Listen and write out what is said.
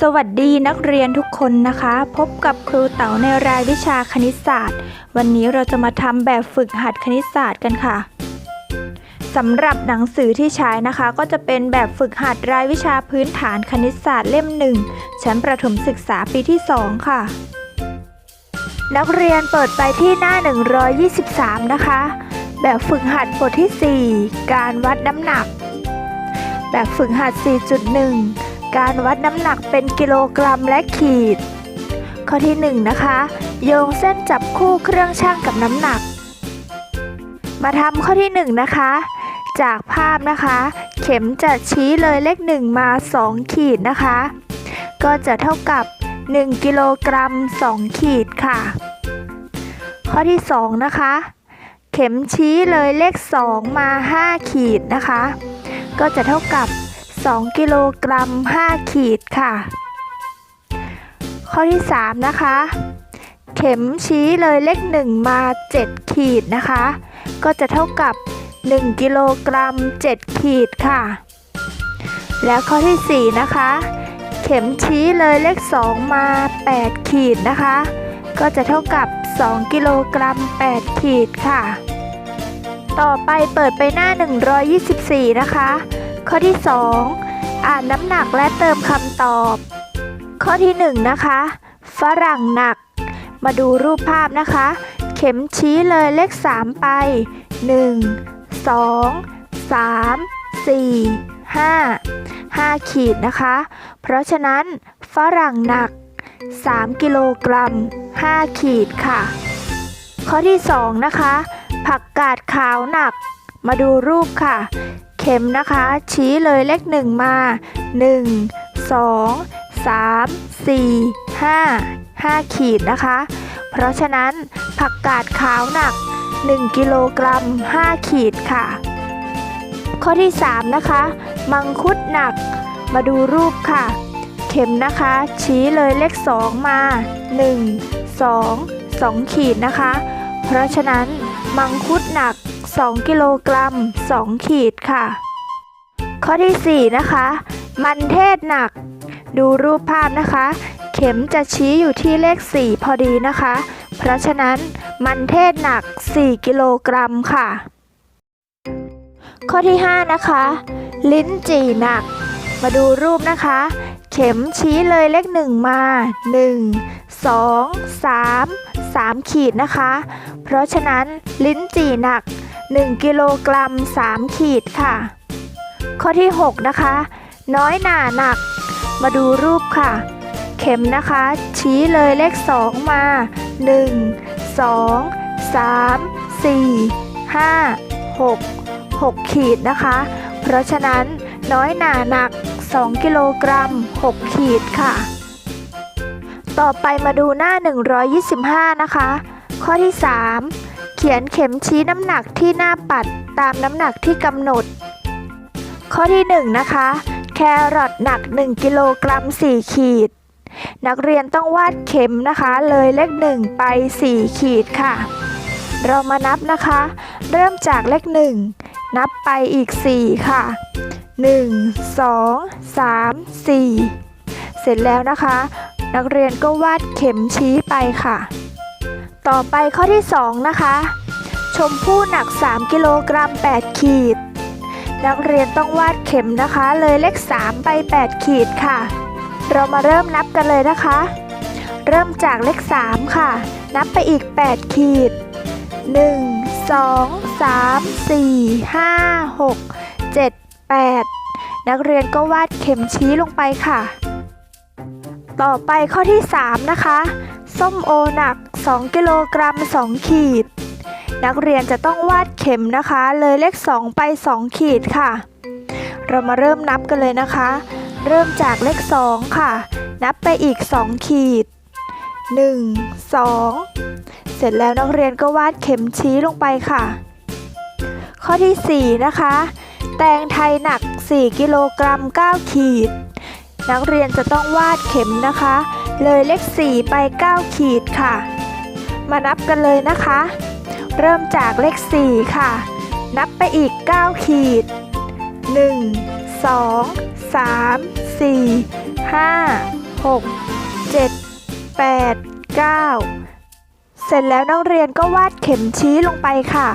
สวัสดีนักเรียนทุกคนนะคะ พบกับครูเต๋าในรายวิชาคณิตศาสตร์ วันนี้เราจะมาทำแบบฝึกหัดคณิตศาสตร์กันค่ะสำหรับหนังสือที่ใช้นะคะ ก็จะเป็นแบบฝึกหัดรายวิชาพื้นฐานคณิตศาสตร์เล่มหนึ่งชั้นประถมศึกษาปีที่ 2 ค่ะ นักเรียนเปิดไปที่หน้า 123 นะคะ แบบฝึกหัดบทที่ 4 การวัดน้ำหนัก แบบฝึกหัด 4.1 การวัดน้ำหนักเป็นกิโลกรัมและขีด ข้อที่1นะคะโยงเส้นจับคู่เครื่องช่างกับน้ำหนัก มาทำข้อที่1นะคะ จากภาพนะคะ เข็มจะชี้เลยเลข 1 มา 2 ขีดนะคะ ก็จะเท่ากับ 1 กิโลกรัม 2 ขีดค่ะ ข้อที่ 2 นะคะ เข็มชี้เลยเลข 2 มา 5 ขีดนะคะ ก็จะเท่ากับ 2กิโลกรัม 5 ขีดค่ะ ข้อที่ 3 นะคะ เข็มชี้เลยเลข 1 มา 7 ขีดนะคะ ก็จะเท่ากับ 1 กิโลกรัม 7 ขีดค่ะ และข้อที่ 4 นะคะ เข็มชี้เลยเลข 2 มา 8 ขีดนะคะ ก็จะเท่ากับ 2 กิโลกรัม 8 ขีดค่ะ ต่อไปเปิดไปหน้า 124 นะคะ ข้อที่ 2 อ่านน้ำหนักและเติมคำตอบ ข้อที่ 1 นะคะ ฝรั่งหนัก มาดูรูปภาพนะคะ เข็มชี้เลยเลข 3 ไป 1 2 3 4 5 5 ขีดนะคะ เพราะฉะนั้นฝรั่งหนัก 3 กิโลกรัม 5 ขีดค่ะ ข้อที่ 2 นะคะ ผักกาดขาวหนัก มาดูรูปค่ะ เข็มนะคะ ชี้เลยเลข1มา 1 2 3 4 5 5 ขีดนะคะ เพราะฉะนั้นผักกาดขาวหนัก 1 กิโลกรัม 5 ขีดค่ะ ข้อที่ 3 นะคะ มังคุดหนัก มาดูรูปค่ะ เข็มนะคะ ชี้เลยเลข 2 มา 1 2 2 ขีดนะคะ เพราะฉะนั้นมังคุดหนัก 2 กิโลกรัม 2 ขีดค่ะ ข้อที่ 4 นะคะ มันเทศหนัก ดูรูปภาพนะคะ เข็มจะชี้อยู่ที่เลข 4 พอดีนะคะ เพราะฉะนั้นมันเทศหนัก 4 กิโลกรัมค่ะ ข้อที่ 5 นะคะ ลิ้นจี่หนัก มาดูรูปนะคะ เข็มชี้เลยเลข 1 มา 1 2 3 3 ขีดนะคะ เพราะฉะนั้นลิ้นจี่หนัก 1 กิโลกรัม 3 ขีดค่ะ ข้อที่ 6 นะคะ น้อยหนาหนัก มาดูรูปค่ะ เข็มนะคะ ชี้เลยเลข 2 มา 1 2 3 4 5 6 6 ขีดนะคะ เพราะฉะนั้นน้อยหนาหนัก 2 กิโลกรัม 6 ขีดค่ะ ต่อไปมาดูหน้า 125 นะคะ ข้อที่ 3 เขียนเข็มชี้น้ำหนักที่หน้าปัดตามน้ำหนักที่กำหนด ข้อที่ 1 นะคะ แครอทหนัก 1 กิโลกรัม 4 ขีด นักเรียนต้องวาดเข็มนะคะ เลยเลข 1 ไป 4 ขีดค่ะ เรามานับนะคะ เริ่มจากเลข 1 นับไปอีก 4 ค่ะ 1 2 3 4 เสร็จแล้วนะคะ นักเรียนก็วาดเข็มชี้ไปค่ะ ต่อไปข้อที่ 2 นะคะ ชมพู่หนัก 3 กิโลกรัม 8 ขีด นักเรียนต้องวาดเข็มนะคะ เลยเลข 3 ไป 8 ขีดค่ะ เรามาเริ่มนับกันเลยนะคะ เริ่มจากเลข 3 ค่ะ นับไปอีก 8 ขีด 1 2 3 4 5 6 7 8 นักเรียนก็วาดเข็มชี้ลงไปค่ะ ต่อไปข้อที่ 3 นะคะ ส้มโอหนัก 2 กิโลกรัม 2 ขีด นักเรียนจะต้องวาดเข็มนะคะ เลยเลข 2 ไป 2 ขีดค่ะ เรามาเริ่มนับกันเลยนะคะ เริ่มจากเลข 2 ค่ะ นับไปอีก 2 ขีด 1 2 เสร็จแล้วนักเรียนก็วาดเข็มชี้ลงไปค่ะ ข้อที่ 4 นะคะ แตงไทยหนัก 4 กิโลกรัม 9 ขีด นักเรียนจะต้องวาดเข็มนะคะ เลยเลข 4 ไป 9 ขีดค่ะ มานับกันเลยนะคะ เริ่มจากเลข 4 ค่ะ นับไปอีก 9 ขีด 1 2 3 4 5 6 7 8 9 เสร็จแล้วนักเรียนก็วาดเข็มชี้ลงไปค่ะ